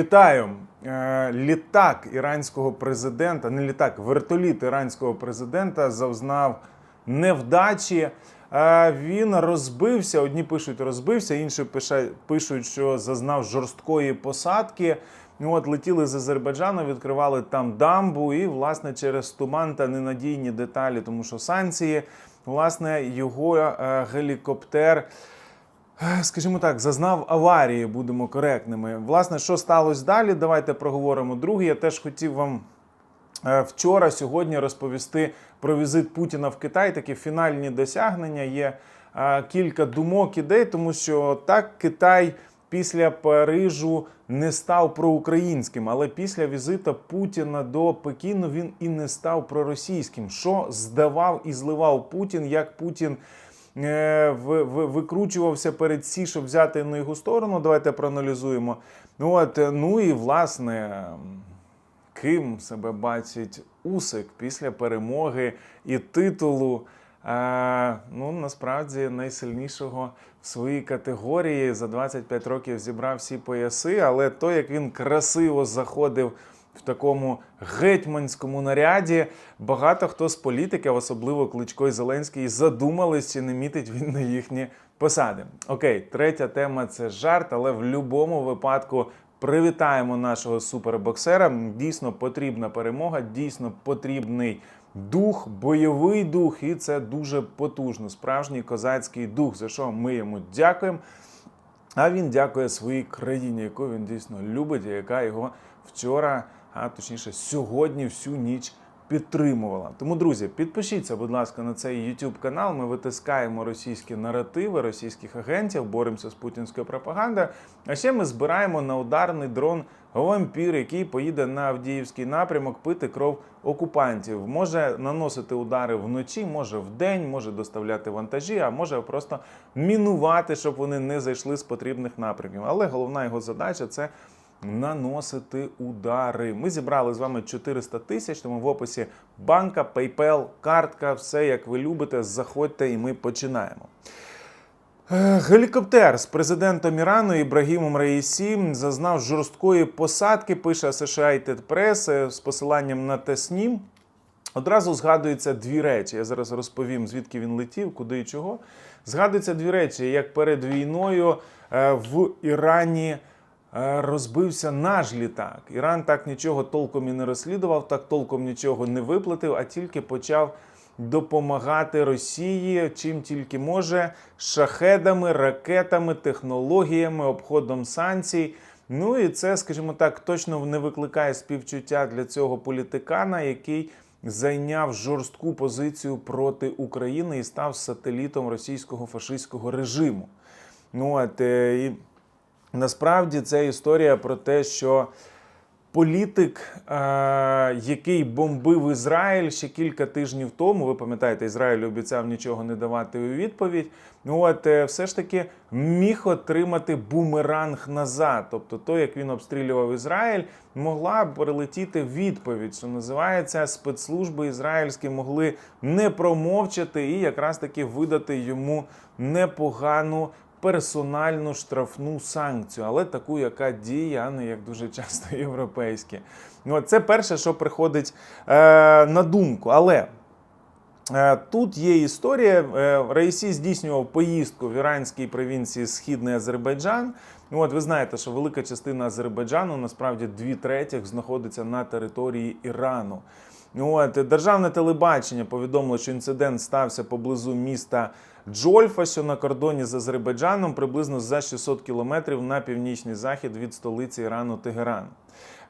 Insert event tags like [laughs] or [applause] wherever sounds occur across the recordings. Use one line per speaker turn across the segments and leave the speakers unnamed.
Вітаю! Е, Літак іранського президента, не літак, вертоліт іранського президента зазнав невдачі. Е, Він розбився. Одні пишуть розбився, інші пишуть, що зазнав жорсткої посадки. От летіли з Азербайджану, відкривали там дамбу, і власне через туман та ненадійні деталі, тому що санкції, власне, його е, гелікоптер. Е, Скажімо так, зазнав аварії, будемо коректними. Власне, що сталося далі? Давайте проговоримо. Друге, я теж хотів вам е, вчора, сьогодні розповісти про візит Путіна в Китай. Такі фінальні досягнення. Є е, кілька думок, ідей, тому що так Китай після Парижу не став проукраїнським, але після візиту Путіна до Пекіну він і не став проросійським. Що здавав і зливав Путін, як Путін викручувався перед Сі, щоб взяти на його сторону. Давайте проаналізуємо. Ну от, е, ну і власне, ким себе бачить Усик після перемоги і титулу. Е, ну, насправді найсильнішого в своїй категорії за 25 років зібрав всі пояси, але то, як він красиво заходив в такому гетьманському наряді, багато хто з політиків, особливо Кличко і Зеленський, задумались, чи не мітить він на їхні посади. Окей, третя тема це жарт, але в будь-якому випадку привітаємо нашого супербоксера. Дійсно потрібна перемога, дійсно потрібний дух, бойовий дух, і це дуже потужно. Справжній козацький дух, за що ми йому дякуємо. А він дякує своїй країні, яку він дійсно любить, і яка його вчора, а точніше сьогодні, всю ніч підтримувала. Тому, друзі, підпишіться, будь ласка, на цей YouTube канал. Ми витискаємо російські наративи, російських агентів, боремося з путінською пропагандою. А ще ми збираємо на ударний дрон вампір, який поїде на Авдіївський напрямок пити кров окупантів. Може наносити удари вночі, може вдень, може доставляти вантажі, а може просто мінувати, щоб вони не зайшли з потрібних напрямків. Але головна його задача це наносити удари. Ми зібрали з вами 400 тисяч, тому в описі банка, PayPal, картка, все як ви любите. Заходьте і ми починаємо. Гелікоптер з президентом Ірану Ібрагімом Раїсі зазнав жорсткої посадки, пише Associated Press е, з посиланням на Теснім. Одразу згадуються дві речі. Я зараз розповім, звідки він летів, куди і чого. Згадуються дві речі, як перед війною е, в Ірані розбився наш літак. Іран так нічого толком і не розслідував, так толком нічого не виплатив, а тільки почав допомагати Росії чим тільки може шахедами, ракетами, технологіями, обходом санкцій. Ну і це, скажімо так, точно не викликає співчуття для цього політикана, який зайняв жорстку позицію проти України і став сателітом російського фашистського режиму. Ну от е, і насправді це історія про те, що політик, е, який бомбив Ізраїль ще кілька тижнів тому, ви пам'ятаєте, Ізраїль обіцяв нічого не давати у відповідь. От е, все ж таки міг отримати бумеранг назад. Тобто, то, як він обстрілював Ізраїль, могла прилетіти відповідь, що називається спецслужби ізраїльські могли не промовчати і якраз таки видати йому непогану персональну штрафну санкцію, але таку, яка діє, а не як дуже часто [laughs] європейські. Ну, це перше, що приходить е, на думку. Але Е, Тут є історія. Е, Раїсі здійснював поїздку в іранській провінції Східний Азербайджан. Ну, от ви знаєте, що велика частина Азербайджану, насправді дві третіх, знаходиться на території Ірану. Ну, От, державне телебачення повідомило, що інцидент стався поблизу міста Джольфа, що на кордоні з Азербайджаном, приблизно за 600 кілометрів на північний захід від столиці Ірану Тегеран.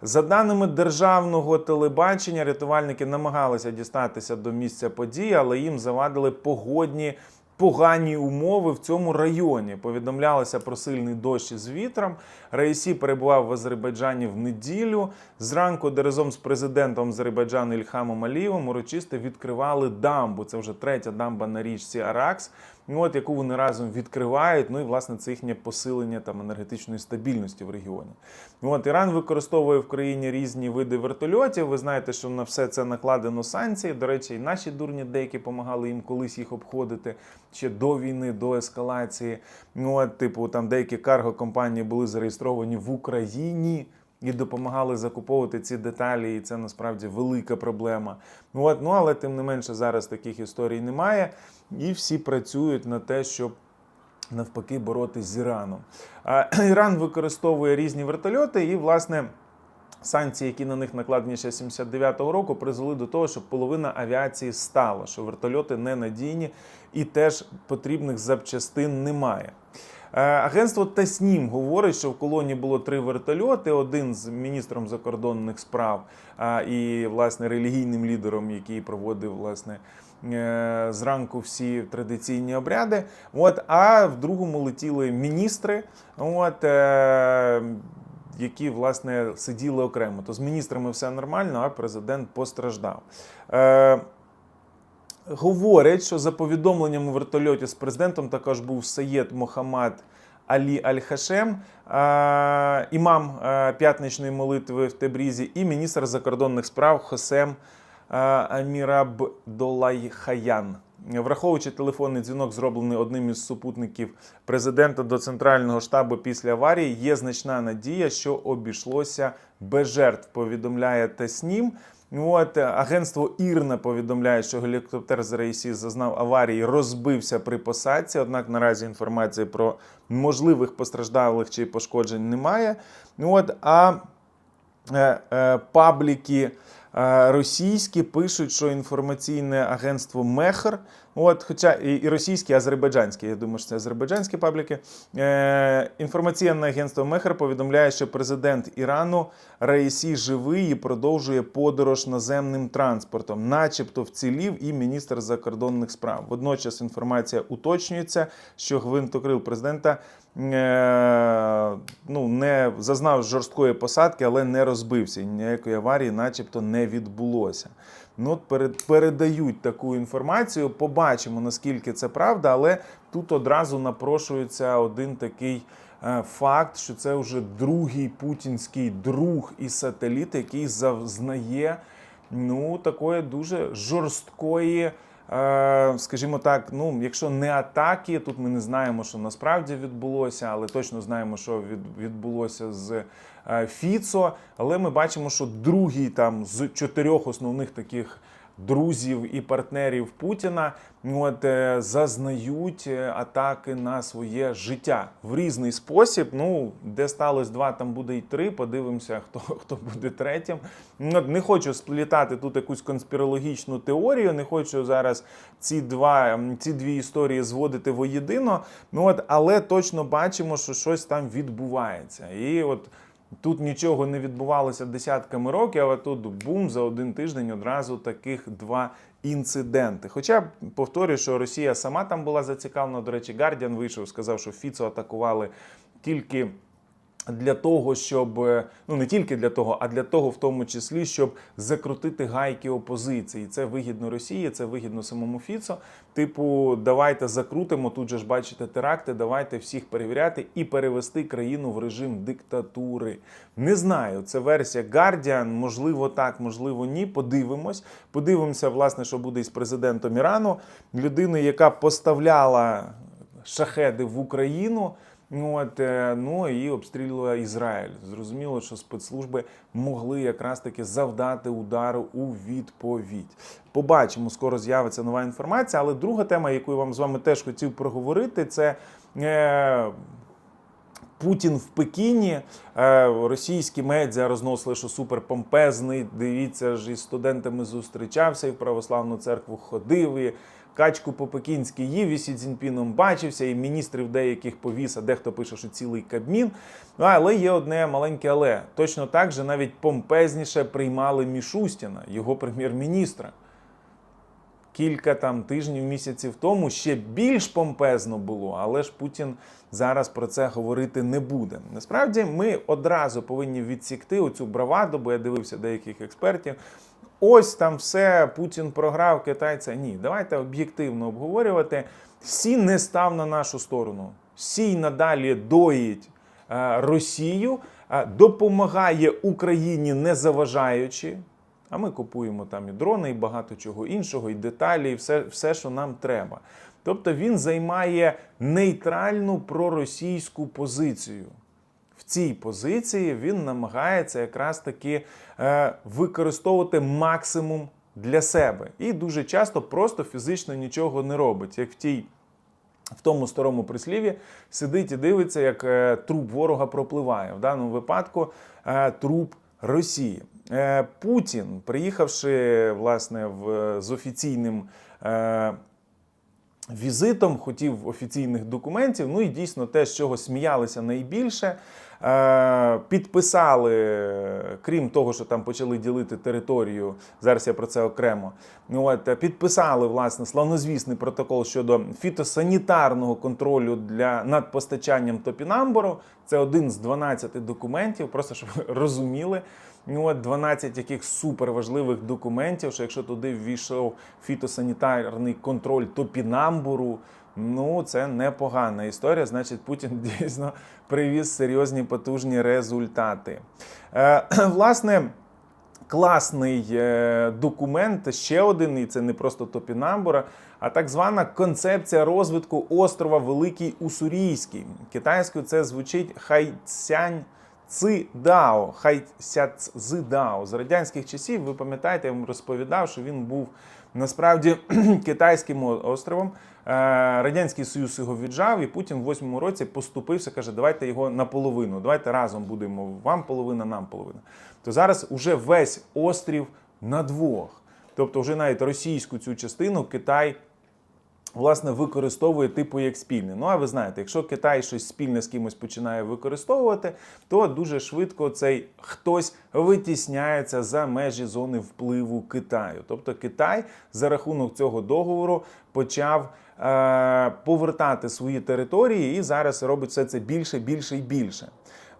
За даними державного телебачення, рятувальники намагалися дістатися до місця події, але їм завадили погодні погані умови в цьому районі. Повідомлялося про сильний дощ із вітром. Раїсі перебував в Азербайджані в неділю. Зранку, де разом з президентом Азербайджану Ільхамом Алієвим урочисто відкривали дамбу. Це вже третя дамба на річці Аракс. Ну, от яку вони разом відкривають. Ну і власне це їхнє посилення там енергетичної стабільності в регіоні. Ну, От Іран використовує в країні різні види вертольотів. Ви знаєте, що на все це накладено санкції. До речі, і наші дурні деякі допомагали їм колись їх обходити ще до війни, до ескалації. Ну, от, типу, там деякі карго компанії були зареєстровані в Україні. І допомагали закуповувати ці деталі, і це насправді велика проблема. Ну, от, ну але тим не менше зараз таких історій немає, і всі працюють на те, щоб навпаки боротись з Іраном. [clears throat] Іран використовує різні вертольоти, і власне. Санкції, які на них накладені ще 79-го року, призвели до того, що половина авіації стала, що вертольоти ненадійні і теж потрібних запчастин немає. Е, Агентство Таснім говорить, що в колоні було три вертольоти: один з міністром закордонних справ і власне релігійним лідером, який проводив власне е, зранку всі традиційні обряди. От, а в другому летіли міністри. От, е, які власне сиділи окремо. То з міністрами все нормально, а президент постраждав. Е, говорять, що за повідомленням у вертольоті з президентом також був Саєд Мохаммад Алі Аль-Хашем, е, імам е, п'ятничної молитви в Тебрізі, і міністр закордонних справ Хосем е, Амірабдолайхаян. Враховуючи телефонний дзвінок, зроблений одним із супутників президента до центрального штабу після аварії, є значна надія, що обійшлося без жертв. Повідомляє Теснім. От агентство Ірна повідомляє, що гелікоптер з Рейсі зазнав аварії, розбився при посадці. Однак наразі інформації про можливих постраждалих чи пошкоджень немає. От а е, е, пабліки е, російські пишуть, що інформаційне агентство Мехр, от, хоча і, і російські, і азербайджанські, я думаю, що це азербайджанські пабліки. Е, інформаційне агентство Мехр повідомляє, що президент Ірану Раїсі живий і продовжує подорож наземним транспортом, начебто вцілів і міністр закордонних справ. Водночас інформація уточнюється, що гвинтокрил президента е, ну, не зазнав жорсткої посадки, але не розбився. Ніякої аварії, начебто, не відбулося. Ну, перед, передають таку інформацію. Побачимо, наскільки це правда, але тут одразу напрошується один такий е, факт, що це вже другий путінський друг і сателіт, який зазнає ну, такої дуже жорсткої. Е, Скажімо так, ну якщо не атаки, тут ми не знаємо, що насправді відбулося, але точно знаємо, що від, відбулося з е, Фіцо. Але ми бачимо, що другий там з чотирьох основних таких друзів і партнерів Путіна от, е, зазнають е, атаки на своє життя в різний спосіб. Ну, де сталося два, там буде і три. Подивимося, хто, хто буде третім. Ну, Не хочу сплітати тут якусь конспірологічну теорію, не хочу зараз ці два ці дві історії зводити воєдино. Ну от, але точно бачимо, що щось там відбувається. І от. Тут нічого не відбувалося десятками років, але тут бум за один тиждень одразу таких два інциденти. Хоча повторюю, що Росія сама там була зацікавлена. До речі, Гардіан вийшов, сказав, що Фіцо атакували тільки. Для того, щоб е, ну не тільки для того, а для того, в тому числі, щоб закрутити гайки опозиції. Це вигідно Росії, це вигідно самому Фіцо. Типу, давайте закрутимо. Тут же ж бачите теракти, давайте всіх перевіряти і перевести країну в режим диктатури. Не знаю, це версія Guardian, можливо, так, можливо, ні. Подивимось. Подивимося, власне, що буде із президентом Ірану, людиною, яка поставляла шахеди в Україну. Ну, От, е, ну і обстрілювала Ізраїль. Зрозуміло, що спецслужби могли якраз таки завдати удару у відповідь. Побачимо, скоро з'явиться нова інформація. Але друга тема, яку я вам з вами теж хотів проговорити, це. Е, Путін в Пекіні, Е, російські медіа розносили, що суперпомпезний. Дивіться ж, із студентами зустрічався і в православну церкву ходив. І качку по-пекінськи їв, і Сі Цзіньпіном бачився, і міністрів деяких повіс, а дехто пише, що цілий кабмін. Ну, але є одне маленьке але. Точно так же навіть помпезніше приймали Мішустіна, його прем'єр-міністра. Кілька там тижнів, місяців тому ще більш помпезно було, але ж Путін зараз про це говорити не буде. Насправді ми одразу повинні відсікти оцю браваду, бо я дивився деяких експертів. Ось там все, Путін програв китайця. Ні, давайте об'єктивно обговорювати. Сі не став на нашу сторону. Сій надалі доїть е, Росію, е, допомагає Україні не заважаючи. А ми купуємо там і дрони, і багато чого іншого, і деталі, і все, все, що нам треба. Тобто він займає нейтральну проросійську позицію. В цій позиції він намагається якраз таки е, використовувати максимум для себе і дуже часто просто фізично нічого не робить, як в тій. В тому старому прислів'ї сидить і дивиться, як е, труп ворога пропливає. В даному випадку е, труп Росії. Путін, приїхавши власне в, з офіційним е, візитом, хотів офіційних документів. Ну і дійсно те, з чого сміялися найбільше. Е, Підписали, крім того, що там почали ділити територію. Зараз я про це окремо. От е, підписали власне славнозвісний протокол щодо фітосанітарного контролю для над постачанням топінамбуру. Це один з 12 документів, просто щоб ви розуміли. Ну, от 12 яких суперважливих документів, що якщо туди ввійшов фітосанітарний контроль топінамбуру, ну це непогана історія. Значить, Путін [laughs] дійсно привіз серйозні потужні результати. Е, [clears throat] власне. Класний е, документ, ще один, і це не просто топінамбура, а так звана концепція розвитку острова Великий Уссурійський. Китайською це звучить Хайцянь Ци-Дао, Хайцяцзидао. З радянських часів, ви пам'ятаєте, я вам розповідав, що він був насправді [clears throat] китайським островом. Е, Радянський Союз його віджав, і Путін в восьмому році поступився, каже, давайте його наполовину, давайте разом будемо вам половина, нам половина. То зараз уже весь острів на двох. Тобто, вже навіть російську цю частину Китай власне використовує типу як спільне. Ну а ви знаєте, якщо Китай щось спільне з кимось починає використовувати, то дуже швидко цей хтось витісняється за межі зони впливу Китаю. Тобто Китай за рахунок цього договору почав. Е, Повертати свої території і зараз робить все це більше, більше і більше.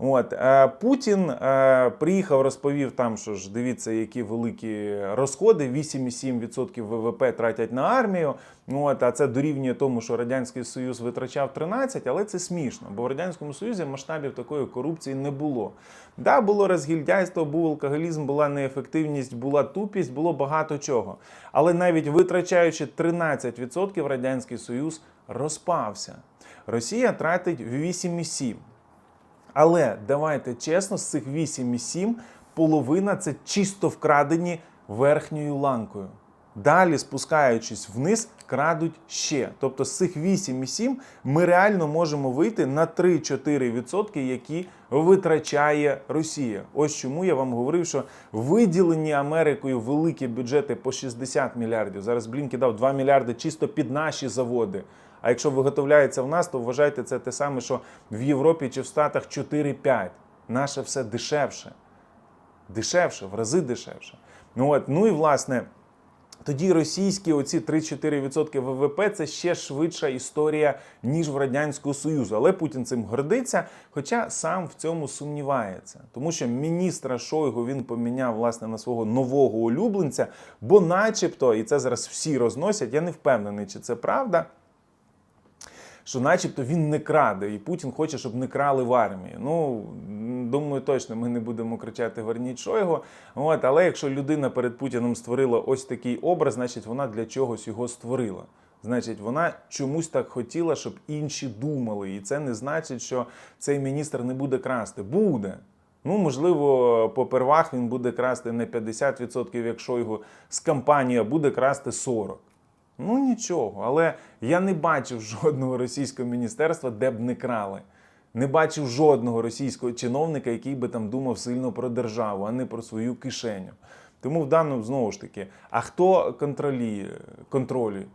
От е, Путін е, приїхав, розповів там, що ж дивіться, які великі розходи: 8,7% ВВП тратять на армію. От, а це дорівнює тому, що радянський союз витрачав 13, але це смішно, бо в радянському союзі масштабів такої корупції не було. Да, було розгільдяйство, був алкоголізм, була неефективність, була тупість, було багато чого. Але навіть витрачаючи 13%, радянський союз розпався. Росія тратить 8,7%. Але давайте чесно, з цих 8,7 половина це чисто вкрадені верхньою ланкою. Далі, спускаючись вниз, крадуть ще. Тобто з цих 8,7 ми реально можемо вийти на 3-4%, які витрачає Росія. Ось чому я вам говорив, що виділені Америкою великі бюджети по 60 мільярдів. Зараз Блінкі дав 2 мільярди чисто під наші заводи. А якщо виготовляється в нас, то вважайте це те саме, що в Європі чи в Штатах 4-5. Наше все дешевше. Дешевше, в рази дешевше. Ну от, ну і власне. Тоді російські оці 3-4% ВВП це ще швидша історія, ніж в Радянського Союзу. Але Путін цим гордиться, хоча сам в цьому сумнівається. Тому що міністра Шойгу він поміняв власне на свого нового улюбленця, бо начебто, і це зараз всі розносять, я не впевнений, чи це правда що начебто він не краде, і Путін хоче, щоб не крали в армії. Ну думаю, точно ми не будемо кричати Верніть Шойгу. От, але якщо людина перед Путіним створила ось такий образ, значить вона для чогось його створила. Значить, вона чомусь так хотіла, щоб інші думали. І це не значить, що цей міністр не буде красти. Буде. Ну, можливо, попервах він буде красти не 50%, якщо його з кампанії, а буде красти 40%. Ну нічого, але я не бачив жодного російського міністерства, де б не крали. Не бачив жодного російського чиновника, який би там думав сильно про державу, а не про свою кишеню. Тому в даному знову ж таки, а хто контролює, контролі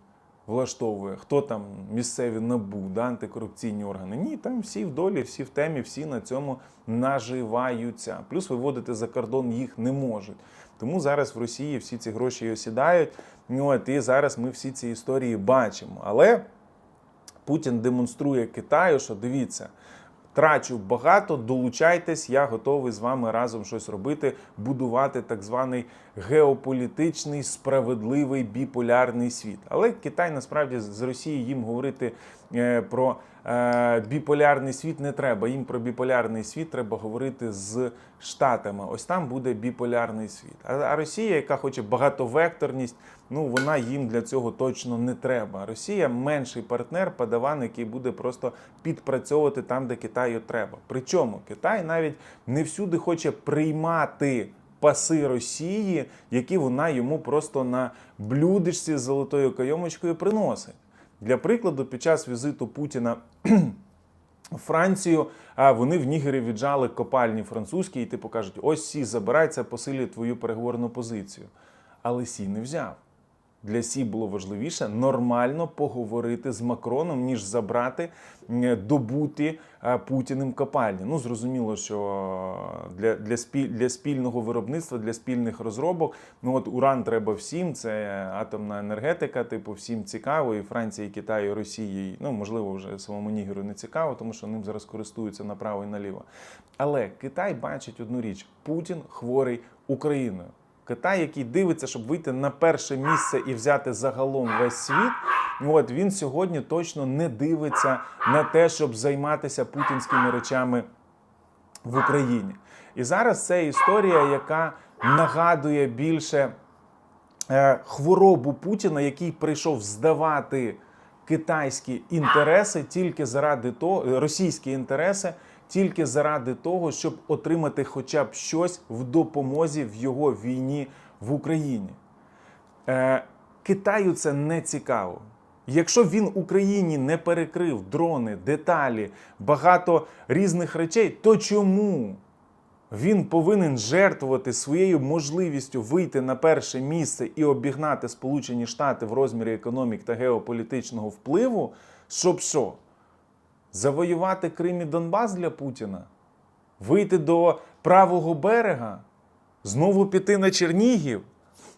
влаштовує, хто там місцеві набу, да, антикорупційні органи? Ні, там всі в долі, всі в темі, всі на цьому наживаються. Плюс виводити за кордон їх не можуть. Тому зараз в Росії всі ці гроші осідають. От, і зараз ми всі ці історії бачимо. Але Путін демонструє Китаю, що дивіться. Трачу багато, долучайтесь, я готовий з вами разом щось робити, будувати так званий геополітичний справедливий біполярний світ. Але Китай насправді з Росії їм говорити е, про біполярний світ не треба. Їм про біполярний світ треба говорити з Штатами. Ось там буде біполярний світ. А, Росія, яка хоче багатовекторність, ну вона їм для цього точно не треба. Росія менший партнер, падаван, який буде просто підпрацьовувати там, де Китаю треба. Причому Китай навіть не всюди хоче приймати паси Росії, які вона йому просто на блюдечці з золотою кайомочкою приносить. Для прикладу, під час візиту Путіна [clears throat] Францію, а вони в Нігері віджали копальні французькі, і типу кажуть: ось сі, забирай це посилює твою переговорну позицію. Але сі не взяв. Для Сі було важливіше нормально поговорити з Макроном, ніж забрати м, добуті е, Путіним копальні. Ну зрозуміло, що для, для, спіль, для спільного виробництва, для спільних розробок, ну от уран треба всім. Це атомна енергетика, типу, всім цікаво. І Франції, і Китаю, і Росії, ну можливо, вже самому Нігеру не цікаво, тому що ним зараз користуються направо і наліво. Але Китай бачить одну річ: Путін хворий Україною. Китай, який дивиться, щоб вийти на перше місце і взяти загалом весь світ. От він сьогодні точно не дивиться на те, щоб займатися путінськими речами в Україні. І зараз це історія, яка нагадує більше е, хворобу Путіна, який прийшов здавати китайські інтереси тільки заради того, російські інтереси. Тільки заради того, щоб отримати хоча б щось в допомозі в його війні в Україні. Е, Китаю це не цікаво. Якщо він Україні не перекрив дрони, деталі, багато різних речей, то чому він повинен жертвувати своєю можливістю вийти на перше місце і обігнати Сполучені Штати в розмірі економік та геополітичного впливу, щоб що? Завоювати Крим і Донбас для Путіна? Вийти до правого берега? Знову піти на Чернігів?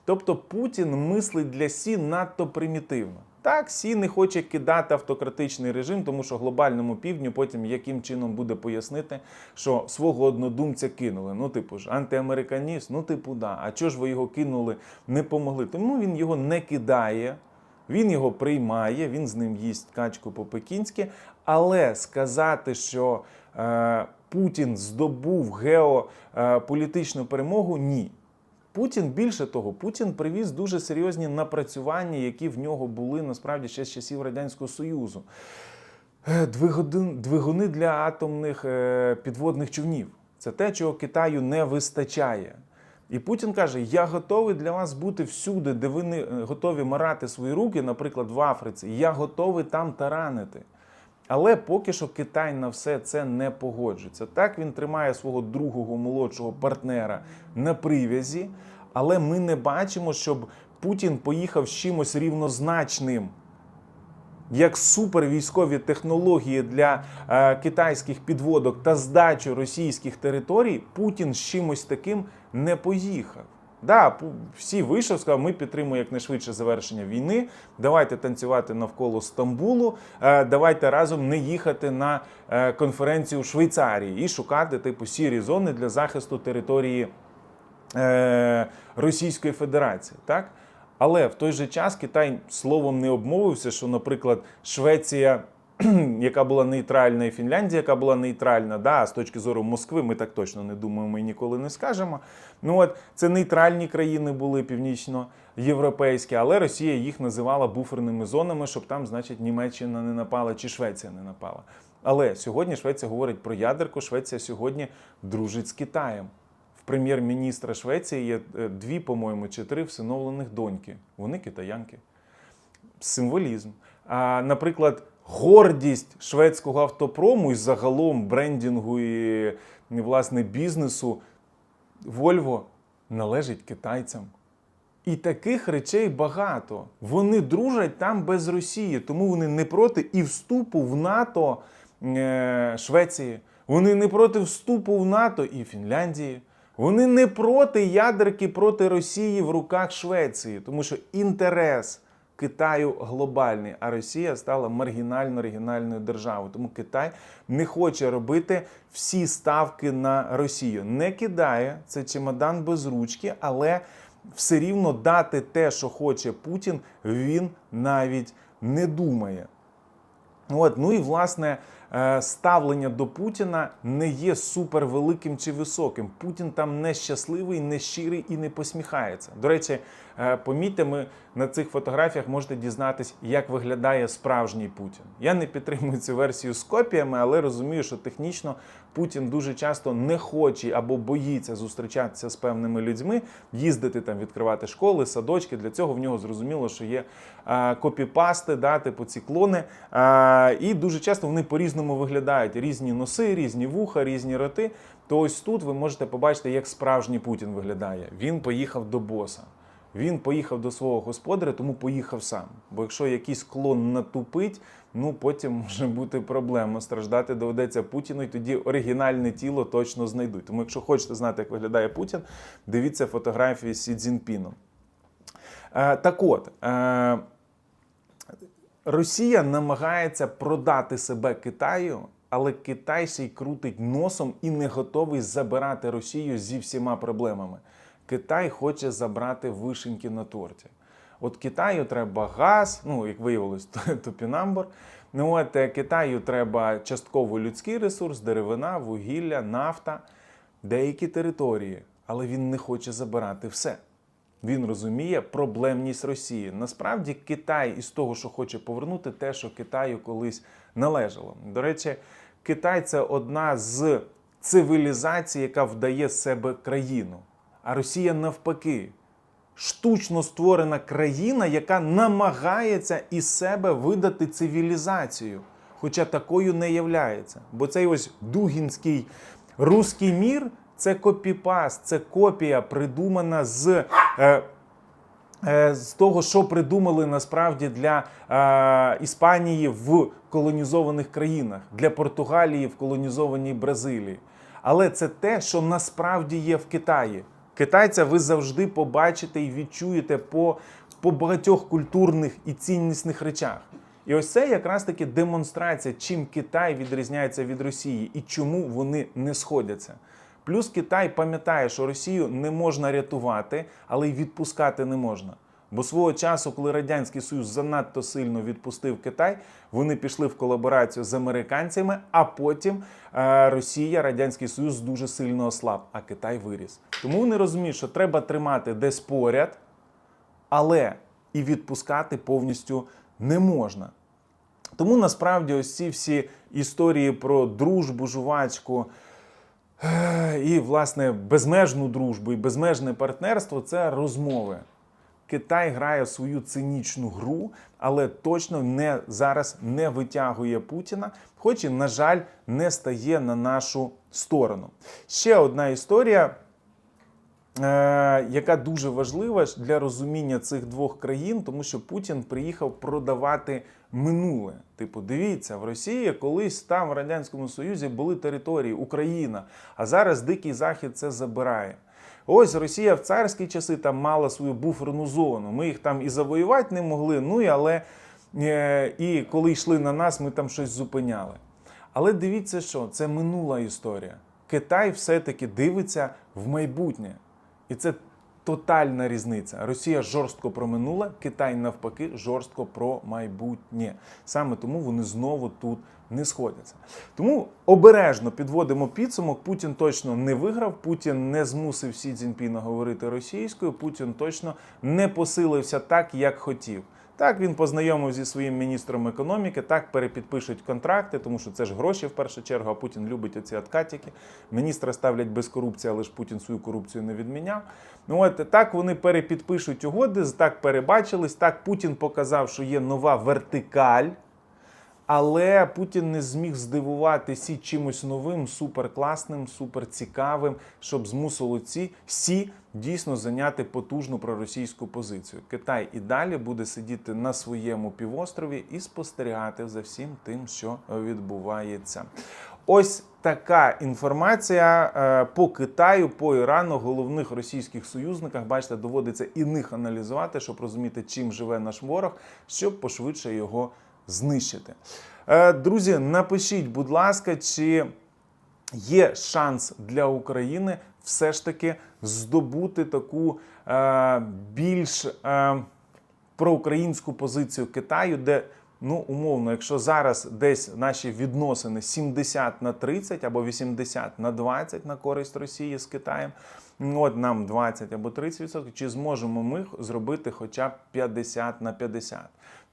Тобто Путін мислить для Сі надто примітивно. Так, Сі не хоче кидати автократичний режим, тому що глобальному півдню потім яким чином буде пояснити, що свого однодумця кинули. Ну, типу ж, антиамериканіст, ну, типу, да. А чого ж ви його кинули, не помогли? Тому він його не кидає. Він його приймає, він з ним їсть качку по-пекінськи, але сказати, що е, Путін здобув геополітичну перемогу, ні. Путін більше того, Путін привіз дуже серйозні напрацювання, які в нього були насправді ще з часів Радянського Союзу. Е, Двигуни, двигуни для атомних е, підводних човнів. Це те, чого Китаю не вистачає. І Путін каже: Я готовий для вас бути всюди, де ви не е, готові марати свої руки, наприклад, в Африці. Я готовий там таранити. Але поки що Китай на все це не погоджується. Так він тримає свого другого молодшого партнера на прив'язі, але ми не бачимо, щоб Путін поїхав з чимось рівнозначним. Як супервійськові технології для е, китайських підводок та здачу російських територій, Путін з чимось таким не поїхав. Да, всі вийшов, сказав, ми підтримуємо якнайшвидше завершення війни. Давайте танцювати навколо Стамбулу. е, давайте разом не їхати на е, конференцію в Швейцарії і шукати типу сірі зони для захисту території е, Російської Федерації. Так? Але в той же час Китай словом не обмовився, що, наприклад, Швеція, [clears throat] яка була нейтральна, і Фінляндія, яка була нейтральна, да, з точки зору Москви, ми так точно не думаємо і ніколи не скажемо. Ну от це нейтральні країни були північноєвропейські, але Росія їх називала буферними зонами, щоб там, значить, Німеччина не напала чи Швеція не напала. Але сьогодні Швеція говорить про ядерку. Швеція сьогодні дружить з Китаєм. Прем'єр-міністра Швеції є е, дві, по-моєму, чи три всиновлених доньки. Вони китаянки. Символізм. А, наприклад, гордість шведського автопрому і загалом брендінгу і власне бізнесу Volvo належить китайцям. І таких речей багато. Вони дружать там без Росії, тому вони не проти і вступу в НАТО е, Швеції. Вони не проти вступу в НАТО і Фінляндії. Вони не проти ядерки проти Росії в руках Швеції, тому що інтерес Китаю глобальний, а Росія стала маргінально регіональною державою. Тому Китай не хоче робити всі ставки на Росію. Не кидає це чемодан без ручки, але все рівно дати те, що хоче Путін, він навіть не думає. От, ну і власне е, ставлення до Путіна не є супервеликим чи високим. Путін там не щасливий, не щирий і не посміхається. До речі, е, помітьте, ми на цих фотографіях можете дізнатись, як виглядає справжній Путін. Я не підтримую цю версію з копіями, але розумію, що технічно Путін дуже часто не хоче або боїться зустрічатися з певними людьми, їздити там, відкривати школи, садочки. Для цього в нього зрозуміло, що є копіпасти, да, типу ці клони. І дуже часто вони по-різному виглядають: різні носи, різні вуха, різні роти. То ось тут ви можете побачити, як справжній Путін виглядає. Він поїхав до боса. Він поїхав до свого господаря, тому поїхав сам. Бо якщо якийсь клон натупить, ну потім може бути проблема. Страждати доведеться Путіну, і тоді оригінальне тіло точно знайдуть. Тому, якщо хочете знати, як виглядає Путін, дивіться фотографії з Сі Цзіньпіном. Е, так от. Е, Росія намагається продати себе Китаю, але Китай ще крутить носом і не готовий забирати Росію зі всіма проблемами. Китай хоче забрати вишеньки на торті. От Китаю треба газ, ну як виявилось, [laughs] топінамбур. Ну от е, Китаю треба частково людський ресурс, деревина, вугілля, нафта, деякі території, але він не хоче забирати все. Він розуміє проблемність Росії. Насправді Китай із того, що хоче повернути, те, що Китаю колись належало. До речі, Китай це одна з цивілізацій, яка вдає з себе країну. А Росія навпаки. Штучно створена країна, яка намагається із себе видати цивілізацію, хоча такою не являється. Бо цей ось дугінський руський мір це копіпаст, це копія, придумана з. Е, е, з того, що придумали насправді для е, Іспанії в колонізованих країнах, для Португалії в колонізованій Бразилії. Але це те, що насправді є в Китаї. Китайця ви завжди побачите і відчуєте по, по багатьох культурних і ціннісних речах. І ось це якраз таки демонстрація, чим Китай відрізняється від Росії і чому вони не сходяться. Плюс Китай пам'ятає, що Росію не можна рятувати, але й відпускати не можна. Бо свого часу, коли Радянський Союз занадто сильно відпустив Китай, вони пішли в колаборацію з американцями, а потім е, Росія, Радянський Союз дуже сильно ослаб, а Китай виріс. Тому вони розуміють, що треба тримати десь поряд, але і відпускати повністю не можна. Тому насправді ось ці всі історії про дружбу, жувачку е, і, власне, безмежну дружбу і безмежне партнерство це розмови. Китай грає свою цинічну гру, але точно не зараз не витягує Путіна, хоч і, на жаль, не стає на нашу сторону. Ще одна історія. Е, яка дуже важлива для розуміння цих двох країн, тому що Путін приїхав продавати минуле. Типу, дивіться, в Росії колись там в радянському Союзі були території Україна, а зараз Дикий Захід це забирає. Ось Росія в царські часи там мала свою буферну зону. Ми їх там і завоювати не могли. Ну і але е, і коли йшли на нас, ми там щось зупиняли. Але дивіться, що це минула історія. Китай все-таки дивиться в майбутнє. І це тотальна різниця. Росія жорстко про минуле, Китай навпаки жорстко про майбутнє. Саме тому вони знову тут не сходяться. Тому обережно підводимо підсумок. Путін точно не виграв. Путін не змусив Сі Цзіньпіна говорити російською. Путін точно не посилився так, як хотів. Так, він познайомив зі своїм міністром економіки, так перепідпишуть контракти, тому що це ж гроші в першу чергу, а Путін любить оці откатики. Міністра ставлять без корупції, але ж Путін свою корупцію не відміняв. Ну от так вони перепідпишуть угоди, так перебачились. Так Путін показав, що є нова вертикаль. Але Путін не зміг здивувати Сі чимось новим, суперкласним, суперцікавим, щоб змусило ці Сі дійсно зайняти потужну проросійську позицію. Китай і далі буде сидіти на своєму півострові і спостерігати за всім тим, що відбувається. Ось така інформація е, по Китаю, по Ірану, головних російських союзниках. Бачите, доводиться і них аналізувати, щоб розуміти, чим живе наш ворог, щоб пошвидше його знищити. Е, Друзі, напишіть, будь ласка, чи є шанс для України все ж таки здобути таку е, більш е, проукраїнську позицію Китаю, де Ну, умовно, якщо зараз десь наші відносини 70 на 30 або 80 на 20 на користь Росії з Китаєм, ну, от нам 20 або 30 відсотків, чи зможемо ми зробити хоча б 50 на 50?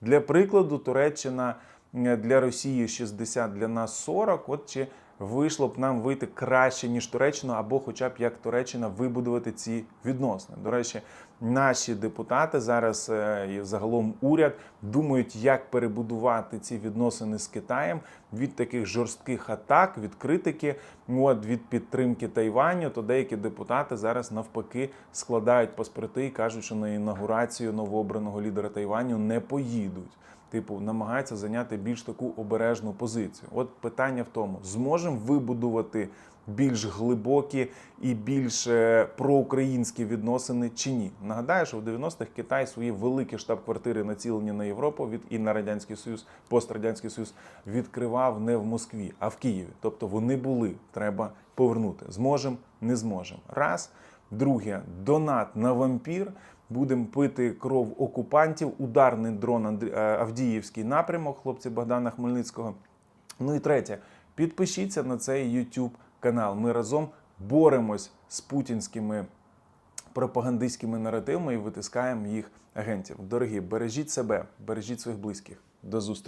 Для прикладу, Туреччина для Росії 60, для нас 40. От чи вийшло б нам вийти краще, ніж Туреччина, або хоча б як Туреччина вибудувати ці відносини. До речі, наші депутати зараз е, і загалом уряд думають, як перебудувати ці відносини з Китаєм від таких жорстких атак, від критики, от від підтримки Тайваню. То деякі депутати зараз навпаки складають паспорти і кажуть, що на інаугурацію новообраного лідера Тайваню не поїдуть типу, намагаються зайняти більш таку обережну позицію. От питання в тому, зможемо вибудувати більш глибокі і більш е, проукраїнські відносини чи ні. Нагадаю, що в 90-х Китай свої великі штаб-квартири націлені на Європу від і на радянський союз, пострадянський союз відкривав не в Москві, а в Києві. Тобто вони були. Треба повернути. Зможемо, не зможемо. Раз. Друге, донат на вампір. Будемо пити кров окупантів. Ударний дрон е, Авдіївський напрямок, хлопці Богдана Хмельницького. Ну і третє, підпишіться на цей YouTube канал. Ми разом боремось з путінськими пропагандистськими наративами і витискаємо їх агентів. Дорогі, бережіть себе, бережіть своїх близьких. До зустрічі.